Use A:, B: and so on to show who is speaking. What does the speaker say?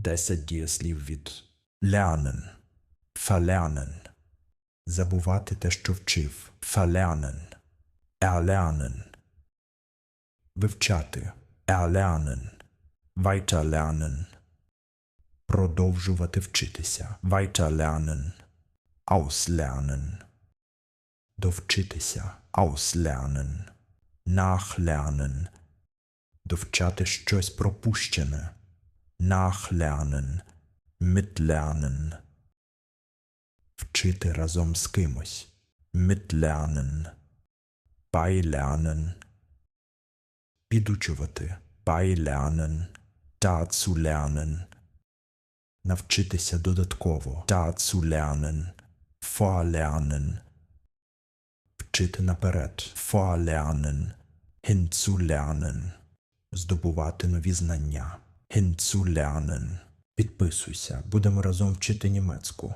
A: 10 дієслів від lernen, verlernen. Забувати те, що вчив. Erlernen. Вивчати. Erlernen. Weiterlernen. Продовжувати вчитися. Weiterlernen. Auslernen. Auslernen. Nachlernen. Довчати щось пропущене. Nachlernen. Mitlernen. Вчити разом з кимось. Mitlernen. Beilernen. Підучувати. Dazu lernen. Навчитися додатково. Lernen. Vorlernen. Вчити наперед. Hinzulernen. Здобувати нові знання. Hinzulernen. Підписуйся. Будемо разом вчити німецьку.